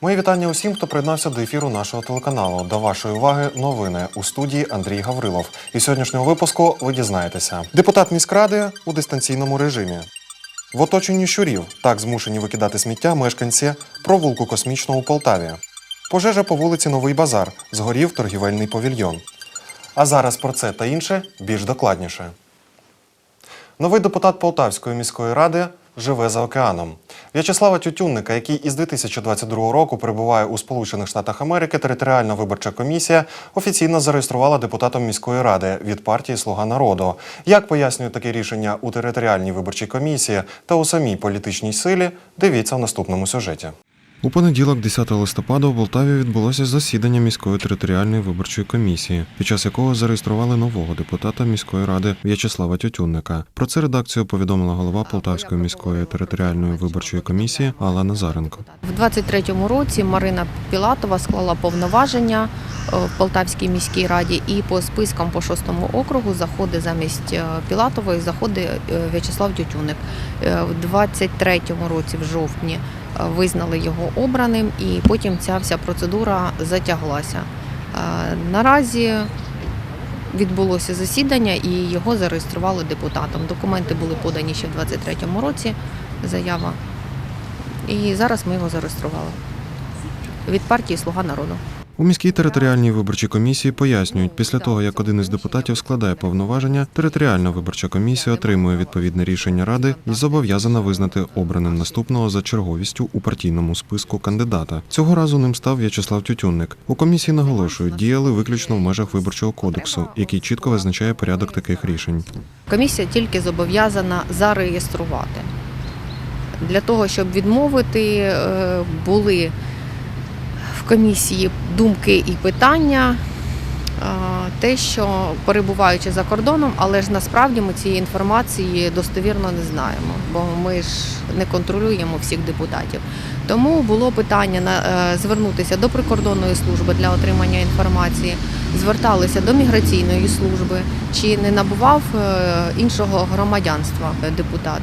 Мої вітання усім, хто приєднався до ефіру нашого телеканалу. До вашої уваги новини у студії Андрій Гаврилов. І сьогоднішнього випуску ви дізнаєтеся. Депутат міськради у дистанційному режимі. В оточенні щурів так змушені викидати сміття мешканці провулку космічного у Полтаві. Пожежа по вулиці Новий Базар. Згорів торгівельний павільйон. А зараз про це та інше більш докладніше. Новий депутат Полтавської міської ради живе за океаном. В'ячеслава Тютюнника, який із 2022 року перебуває у Сполучених Штатах Америки, територіальна виборча комісія офіційно зареєструвала депутатом міської ради від партії Слуга народу. Як пояснюють таке рішення у територіальній виборчій комісії та у самій політичній силі, дивіться в наступному сюжеті. У понеділок, 10 листопада, у Полтаві відбулося засідання міської територіальної виборчої комісії, під час якого зареєстрували нового депутата міської ради В'ячеслава Тютюнника. Про це редакцію повідомила голова Полтавської міської територіальної виборчої комісії Алла Назаренко. В 23-му році Марина Пілатова склала повноваження е, в Полтавській міській раді і по спискам по шостому округу заходить замість е, Пілатової заходить е, В'ячеслав Тютюник. Е, В 23-му році, в жовтні, визнали його обраним, і потім ця вся процедура затяглася. Наразі відбулося засідання і його зареєстрували депутатом. Документи були подані ще в 23-му році. Заява і зараз ми його зареєстрували від партії Слуга народу. У міській територіальній виборчій комісії пояснюють, після того як один із депутатів складає повноваження, територіальна виборча комісія отримує відповідне рішення ради і зобов'язана визнати обраним наступного за черговістю у партійному списку кандидата. Цього разу ним став В'ячеслав Тютюнник. У комісії наголошують, діяли виключно в межах виборчого кодексу, який чітко визначає порядок таких рішень. Комісія тільки зобов'язана зареєструвати. Для того, щоб відмовити, е, були комісії думки і питання. е, Те, що перебуваючи за кордоном, але ж насправді ми цієї інформації достовірно не знаємо, бо ми ж не контролюємо всіх депутатів. Тому було питання е, звернутися до прикордонної служби для отримання інформації, зверталися до міграційної служби, чи не набував е, іншого громадянства е, депутат.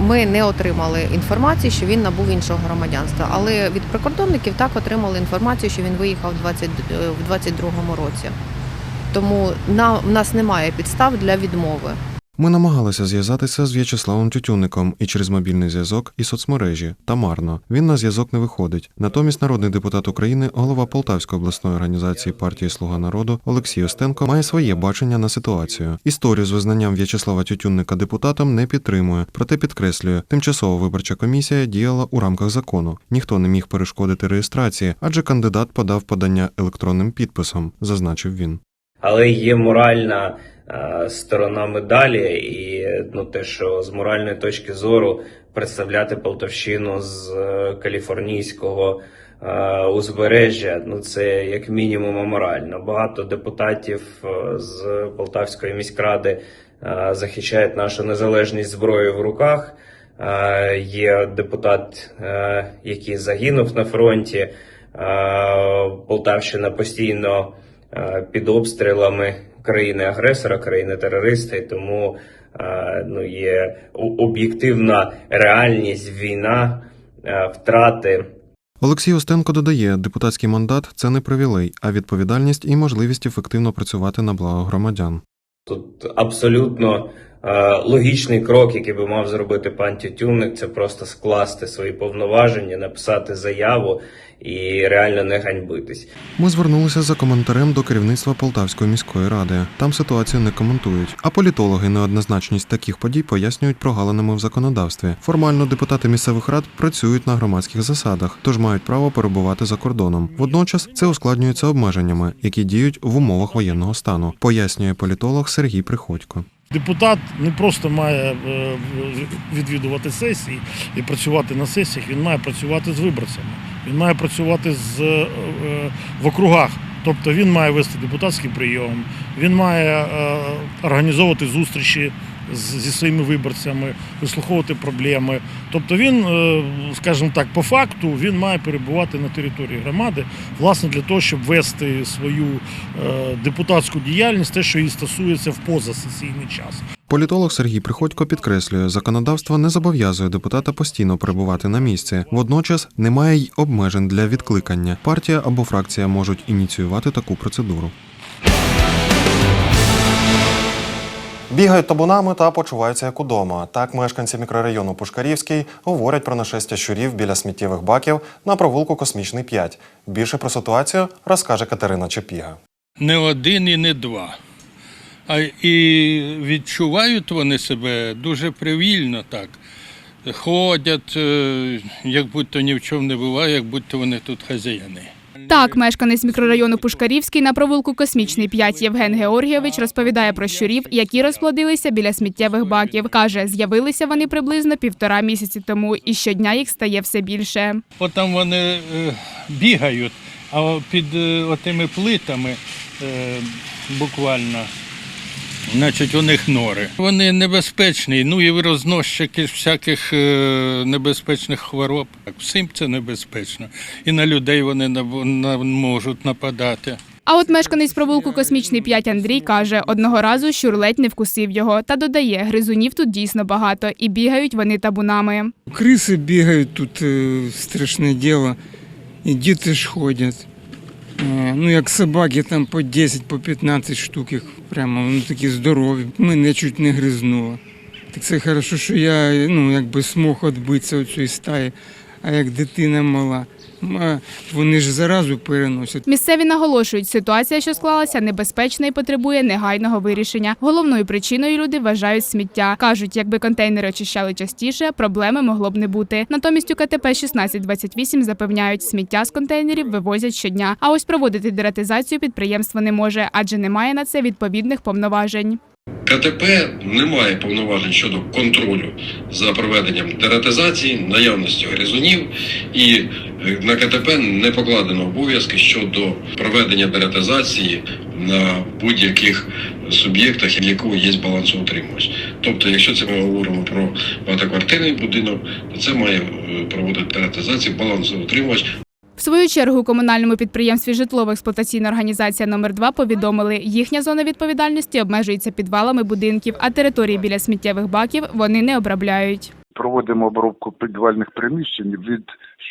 Ми не отримали інформації, що він набув іншого громадянства, але від прикордонників так отримали інформацію, що він виїхав в 20 в 22-му році. Тому на в нас немає підстав для відмови. Ми намагалися зв'язатися з В'ячеславом Тютюнником і через мобільний зв'язок і соцмережі. Та марно. Він на зв'язок не виходить. Натомість народний депутат України, голова Полтавської обласної організації партії Слуга народу Олексій Остенко має своє бачення на ситуацію. Історію з визнанням В'ячеслава Тютюнника депутатом не підтримує, проте підкреслює, тимчасова виборча комісія діяла у рамках закону. Ніхто не міг перешкодити реєстрації, адже кандидат подав подання електронним підписом, зазначив він. Але є моральна сторона медалі, і ну те, що з моральної точки зору представляти Полтавщину з е, каліфорнійського е, узбережжя, ну це як мінімум аморально. Багато депутатів е, з Полтавської міськради е, захищають нашу незалежність зброєю в руках. Е, Є депутат, е, який загинув на фронті. Е, Полтавщина постійно е, під обстрілами країни-агресора, країни-терориста, і тому е, ну, є об'єктивна реальність війна, е, втрати. Олексій Остенко додає, депутатський мандат це не привілей, а відповідальність і можливість ефективно працювати на благо громадян. Тут абсолютно логічний крок, який би мав зробити пан Тютюнник, це просто скласти свої повноваження, написати заяву і реально не ганьбитись. Ми звернулися за коментарем до керівництва Полтавської міської ради. Там ситуацію не коментують. А політологи неоднозначність таких подій пояснюють прогалинами в законодавстві. Формально депутати місцевих рад працюють на громадських засадах, тож мають право перебувати за кордоном. Водночас це ускладнюється обмеженнями, які діють в умовах воєнного стану, пояснює політолог Сергій Приходько. Депутат не просто має е, відвідувати сесії і працювати на сесіях, він має працювати з виборцями, він має працювати з, е, в округах. Тобто він має вести депутатський прийом, він має е, організовувати зустрічі зі своїми виборцями, вислуховувати проблеми. Тобто він, е, скажімо так, по факту він має перебувати на території громади, власне, для того, щоб вести свою е, депутатську діяльність, те, що її стосується в позасесійний час. Політолог Сергій Приходько підкреслює, законодавство не зобов'язує депутата постійно перебувати на місці. Водночас немає й обмежень для відкликання. Партія або фракція можуть ініціювати таку процедуру. Бігають табунами та почуваються як удома. Так мешканці мікрорайону Пушкарівський говорять про нашестя щурів біля сміттєвих баків на провулку Космічний 5. Більше про ситуацію розкаже Катерина Чепіга. не один і не два. А і відчувають вони себе дуже привільно так. Ходять, е, як будто ні в чому не буває, як будто вони тут хазяїни. Так, мешканець мікрорайону Пушкарівський на провулку Космічний 5 Євген Георгійович розповідає про щурів, які розплодилися біля сміттєвих баків. Каже, з'явилися вони приблизно півтора місяці тому, і щодня їх стає все більше. Потім вони е, бігають, а під е, отими плитами е, буквально. Значить, у них нори. Вони небезпечні, ну і розносчики всяких е, небезпечних хвороб. Всім це небезпечно. І на людей вони можуть нападати. А от мешканець провулку Космічний 5 Андрій каже, одного разу щур ледь не вкусив його та додає, гризунів тут дійсно багато і бігають вони табунами. Криси бігають тут е, страшне діло, і діти ж ходять. Е, Ну, як собаки, там по 10, по 15 штук їх прямо вони такі здорові. Мене чуть не гризнуло. Так це хорошо, що я ну, якби змог відбитися від цієї стаї, а як дитина мала. Вони ж заразу переносять. Місцеві наголошують, ситуація, що склалася, небезпечна і потребує негайного вирішення. Головною причиною люди вважають сміття. кажуть, якби контейнери очищали частіше, проблеми могло б не бути. Натомість у КТП 1628 запевняють, сміття з контейнерів вивозять щодня. А ось проводити дератизацію підприємство не може, адже немає на це відповідних повноважень. КТП не має повноважень щодо контролю за проведенням дератизації, наявності гризунів, і е, на КТП не покладено обов'язки щодо проведення дератизації на будь-яких суб'єктах, якого є балансоутримувач. Тобто, якщо це ми говоримо про багатоквартирний будинок, то це має е, проводити дератизацію балансоутримувач В свою чергу у комунальному підприємстві житлово-експлуатаційна організація номер 2 повідомили, їхня зона відповідальності обмежується підвалами будинків, а території біля сміттєвих баків вони не обробляють. проводимо обробку підвальних приміщень від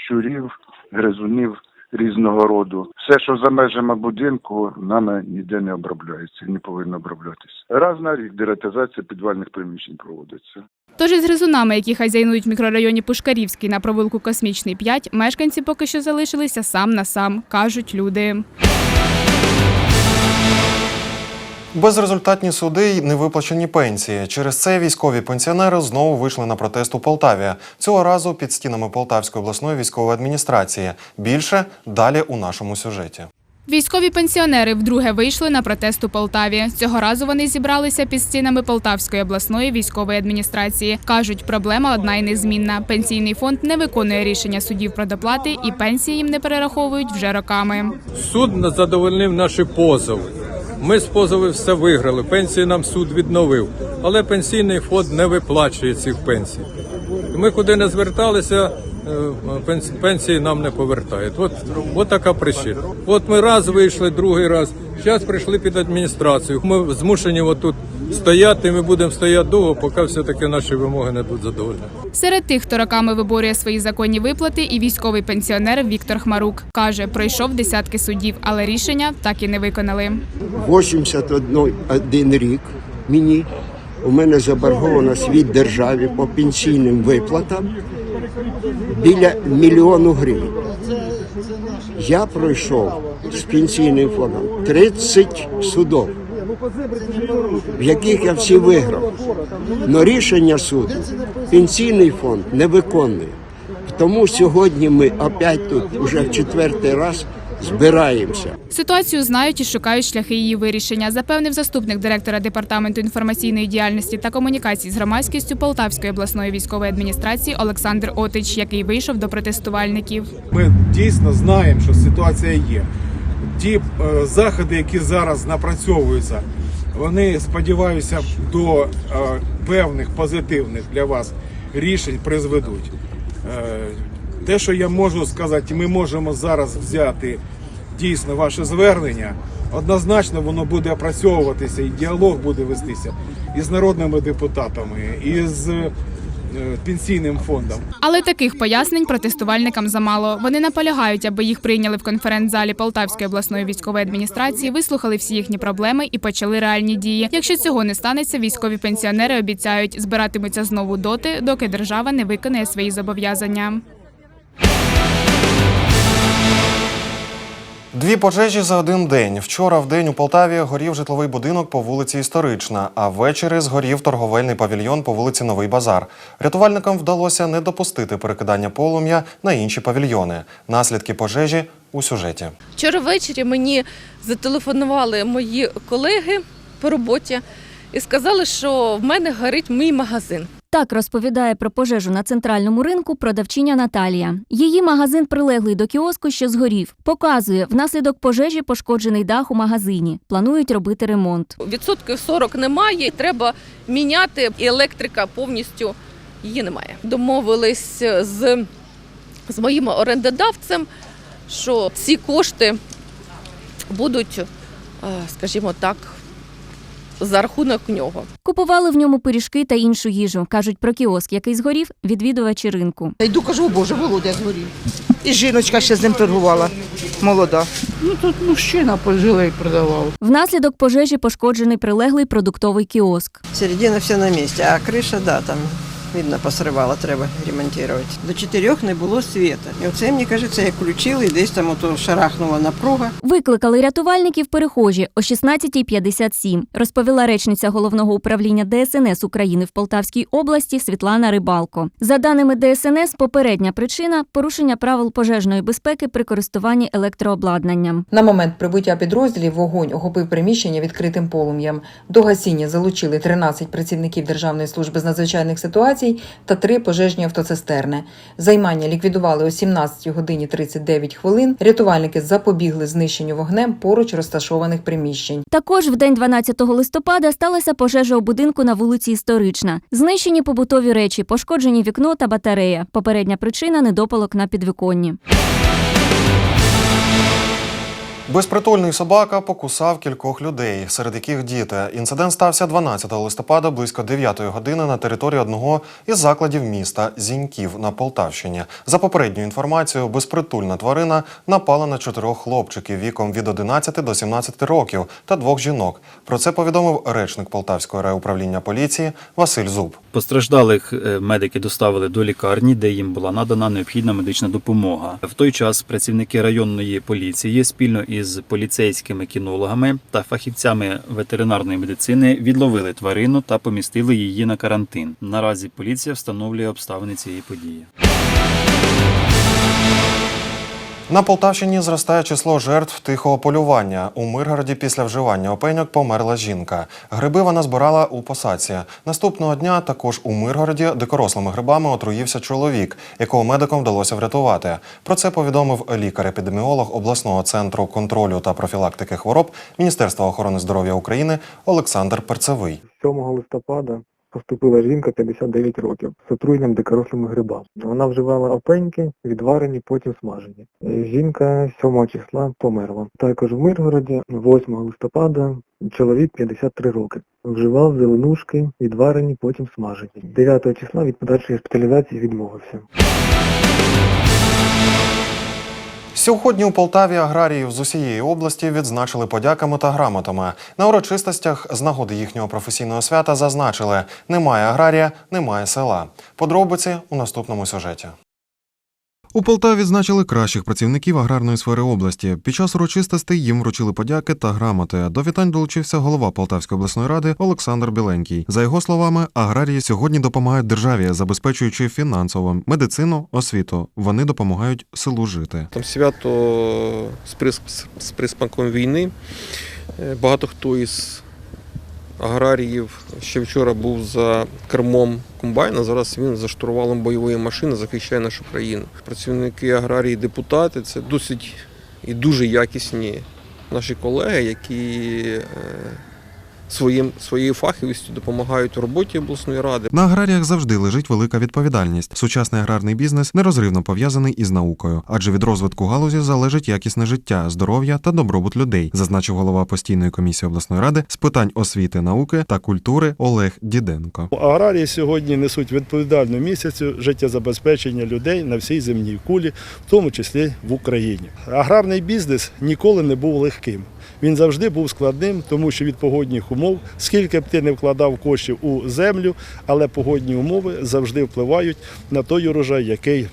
щурів, гризунів різного роду. Все, що за межами будинку, нами ніде не обробляється не повинно оброблятися. Раз на рік дератизація підвальних приміщень проводиться. Тож із гризунами, які хазяйнують в мікрорайоні Пушкарівський на провулку Космічний 5, мешканці поки що залишилися сам на сам, кажуть люди. Безрезультатні суди й невиплачені пенсії. Через це військові пенсіонери знову вийшли на протест у Полтаві. Цього разу під стінами Полтавської обласної військової адміністрації. Більше далі у нашому сюжеті. Військові пенсіонери вдруге вийшли на протест у Полтаві. Цього разу вони зібралися під стінами Полтавської обласної військової адміністрації. Кажуть, проблема одна і незмінна. Пенсійний фонд не виконує рішення судів про доплати і пенсії їм не перераховують вже роками. Суд задовольнив наші позови. Ми з позови все виграли. Пенсії нам суд відновив, але пенсійний фонд не виплачує цих пенсій. Ми куди не зверталися, пенсії нам не повертають. От, от така причина. От ми раз вийшли, другий раз. Зараз прийшли під адміністрацію. Ми змушені отут стояти. Ми будемо стояти довго, поки все-таки наші вимоги не будуть задоволені. Серед тих, хто роками виборює свої законні виплати, і військовий пенсіонер Віктор Хмарук каже, пройшов десятки судів, але рішення так і не виконали. 81 рік мені. У мене заборгованість від держави по пенсійним виплатам біля мільйону гривень. Я пройшов з пенсійним фондом 30 судов, в яких я всі виграв. Но рішення суду пенсійний фонд не виконує. Тому сьогодні ми опять тут уже в четвертий раз збираємося. Ситуацію знають і шукають шляхи її вирішення, запевнив заступник директора департаменту інформаційної діяльності та комунікацій з громадськістю Полтавської обласної військової адміністрації Олександр Отич, який вийшов до протестувальників. Ми дійсно знаємо, що ситуація є. Ті е, заходи, які зараз напрацьовуються Вони сподіваюся до е, певних позитивних для вас рішень призведуть. Те, що я можу сказати, ми можемо зараз взяти дійсно ваше звернення. Однозначно воно буде опрацьовуватися і діалог буде вестися із народними депутатами, і з е, пенсійним фондом. Але таких пояснень протестувальникам замало. Вони наполягають, аби їх прийняли в конференц-залі Полтавської обласної військової адміністрації, вислухали всі їхні проблеми і почали реальні дії. Якщо цього не станеться, військові пенсіонери обіцяють збиратимуться знову доти, доки держава не виконає свої зобов'язання. Дві пожежі за один день. Вчора в день у Полтаві горів житловий будинок по вулиці Історична, а ввечері згорів торговельний павільйон по вулиці Новий Базар. Рятувальникам вдалося не допустити перекидання полум'я на інші павільйони. Наслідки пожежі у сюжеті. Вчора ввечері мені зателефонували мої колеги по роботі і сказали, що в мене горить мій магазин. Так розповідає про пожежу на центральному ринку продавчиня Наталія. Її магазин прилеглий до кіоску, що згорів. Показує, внаслідок пожежі пошкоджений дах у магазині. Планують робити ремонт. Відсотків 40 немає, треба міняти, і електрика повністю її немає. Домовились з, з моїм орендодавцем, що ці кошти будуть, е, скажімо так, за рахунок нього. Купували в ньому пиріжки та іншу їжу. кажуть про кіоск, який згорів, відвідувачі ринку. Йду, кажу, о Боже, Володя згорів. І жіночка ще з ним торгувала, молода. Ну тут мужчина пожилий продавав. Внаслідок пожежі пошкоджений прилеглий продуктовий кіоск. Середина все на місці, а криша, да, там видно, посривала, треба ремонтувати. До чотирьох не було світа. І оце, мені кажеться, як включили, і десь там ото шарахнула напруга. Викликали рятувальників перехожі о 16.57, розповіла речниця головного управління ДСНС України в Полтавській області Світлана Рибалко. За даними ДСНС, попередня причина порушення правил пожежної безпеки при користуванні електрообладнанням. На момент прибуття підрозділів вогонь охопив приміщення відкритим полум'ям. До гасіння залучили 13 працівників Державної служби з надзвичайних ситуацій та три пожежні автоцистерни. Займання ліквідували о 17 годині 39 хвилин. Рятувальники запобігли знищенню вогнем поруч розташованих приміщень. Також в день 12 листопада сталася пожежа у будинку на вулиці Історична. Знищені побутові речі, пошкоджені вікно та батарея. Попередня причина недопалок на підвіконні. Безпритульний собака покусав кількох людей, серед яких діти. Інцидент стався 12 листопада близько 9 години на території одного із закладів міста Зіньків на Полтавщині. За попередньою інформацією, безпритульна тварина напала на чотирьох хлопчиків віком від 11 до 17 років та двох жінок. Про це повідомив речник Полтавського райуправління поліції Василь Зуб. Постраждалих е, медики доставили до лікарні, де їм була надана необхідна медична допомога. В той час працівники районної поліції спільно із поліцейськими кінологами та фахівцями ветеринарної медицини відловили тварину та помістили її на карантин. Наразі поліція встановлює обставини цієї події. На Полтавщині зростає число жертв тихого полювання. У Миргороді після вживання опеньок померла жінка. Гриби вона збирала у посадці. Наступного дня також у Миргороді дикорослими грибами отруївся чоловік, якого медикам вдалося врятувати. Про це повідомив лікар-епідеміолог обласного центру контролю та профілактики хвороб Міністерства охорони здоров'я України Олександр Перцевий. 7 листопада поступила жінка 59 років з отруєнням дикорослими грибами. Вона вживала опеньки, відварені, потім смажені. Е, Жінка 7 числа померла. Також в Миргороді 8 листопада чоловік 53 роки. Вживав зеленушки, відварені, потім смажені. 9 числа від подальшої госпіталізації відмовився. Сьогодні у Полтаві аграріїв з усієї області відзначили подяками та грамотами. На урочистостях з нагоди їхнього професійного свята зазначили: немає аграрія, немає села. Подробиці у наступному сюжеті. У Полтаві відзначили кращих працівників аграрної сфери області. Під час урочистостей їм вручили подяки та грамоти. До вітань долучився голова Полтавської обласної ради Олександр Біленький. За його словами, аграрії сьогодні допомагають державі, забезпечуючи фінансово медицину, освіту. Вони допомагають селу жити. Там свято з присмаком війни. Е, Багато хто із аграріїв ще вчора був за кермом комбайна, зараз він за штурвалом бойової машини захищає нашу країну. Працівники аграрії, депутати це досить і дуже якісні наші колеги, які е, своїм, своєю фаховістю допомагають в роботі обласної ради. На аграріях завжди лежить велика відповідальність. Сучасний аграрний бізнес нерозривно пов'язаний із наукою, адже від розвитку галузі залежить якісне життя, здоров'я та добробут людей, зазначив голова постійної комісії обласної ради з питань освіти, науки та культури Олег Діденко. Аграрії сьогодні несуть відповідальну місяцю життєзабезпечення людей на всій земній кулі, в тому числі в Україні. Аграрний бізнес ніколи не був легким. Він завжди був складним, тому що від погодних умов, скільки б ти не вкладав коштів у землю, але погодні умови завжди впливають на той урожай, який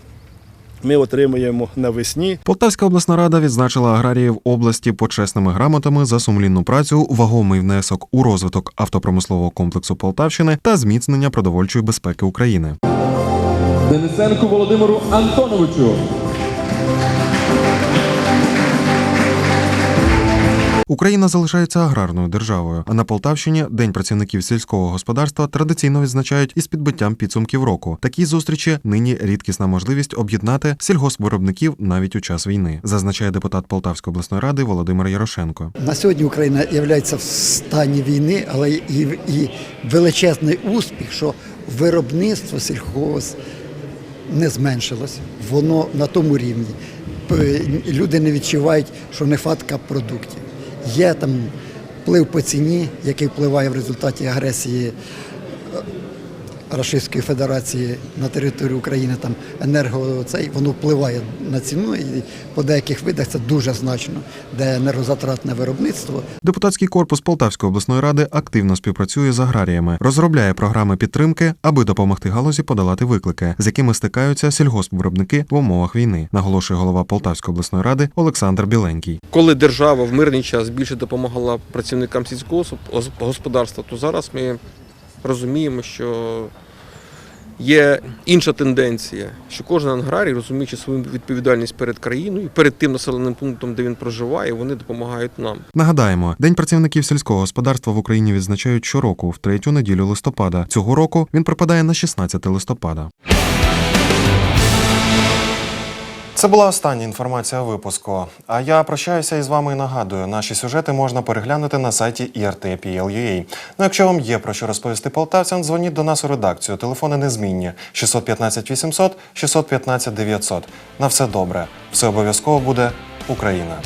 ми отримуємо навесні. Полтавська обласна рада відзначила аграріїв області почесними грамотами за сумлінну працю, вагомий внесок у розвиток автопромислового комплексу Полтавщини та зміцнення продовольчої безпеки України. Денисенку Володимиру Антоновичу. Україна залишається аграрною державою. А на Полтавщині День працівників сільського господарства традиційно відзначають із підбиттям підсумків року. Такі зустрічі нині рідкісна можливість об'єднати сільгоспвиробників навіть у час війни, зазначає депутат Полтавської обласної ради Володимир Ярошенко. На сьогодні Україна є в стані війни, але і, і величезний успіх, що виробництво сільхоз не зменшилось. Воно на тому рівні. Люди не відчувають, що нехватка продуктів. Є там вплив по ціні, який впливає в результаті агресії Російської Федерації на територію України, там енерго цей воно впливає на ціну, і по деяких видах це дуже значно, де енергозатратне виробництво. Депутатський корпус Полтавської обласної ради активно співпрацює з аграріями, розробляє програми підтримки, аби допомогти галузі подолати виклики, з якими стикаються сільгоспвиробники в умовах війни, наголошує голова Полтавської обласної ради Олександр Біленький. Коли держава в мирний час більше допомагала працівникам сільського госп- господарства, то зараз ми розуміємо, що є інша тенденція, що кожен аграрій, розуміючи свою відповідальність перед країною, перед тим населеним пунктом, де він проживає, вони допомагають нам. Нагадаємо, День працівників сільського господарства в Україні відзначають щороку в третю неділю листопада. Цього року він припадає на 16 листопада. Це була остання інформація випуску. А я прощаюся із вами і нагадую, наші сюжети можна переглянути на сайті IRT.PL.UA. Ну, якщо вам є про що розповісти полтавцям, дзвоніть до нас у редакцію. Телефони незмінні 615 800 615 900. На все добре. Все обов'язково буде Україна.